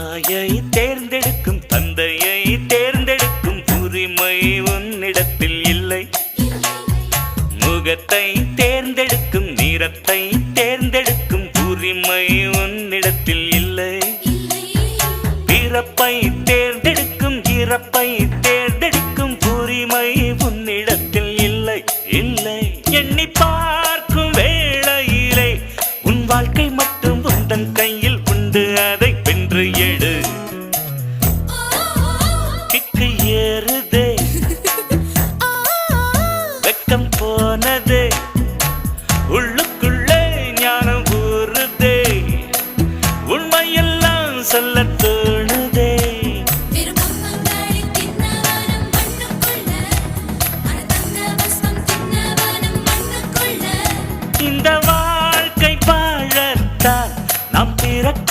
தாயை தேர்ந்தெடுக்கும் தந்தையை தேர்ந்தெடுக்கும் உரிமை உன்னிடத்தில் இல்லை. முகத்தை தேர்ந்தெடுக்கும் நிறத்தை தேர்ந்தெடுக்கும் உரிமை உன்னிடத்தில் இல்லை. பிறப்பை தேர்ந்தெடுக்கும் இறப்பை தேர்ந்தெடுக்கும் உரிமை உன்னிடத்தில் இல்லை. இல்லை. எண்ணி பார்க்கும் வேளையிலே உன் வாழ்க்கை மட்டும் உந்தன் கையில் உண்டு. அதை டாப்பிக்கு ஏறுதே. வெக்கம் போனதே. உள்ளுக்குள்ளே ஞானம் ஊறுதே. உண்மையெல்லாம் சொல்ல தோணுதே. இந்த வாழ்க்கை வாழத்தான் நாம் பிறக்க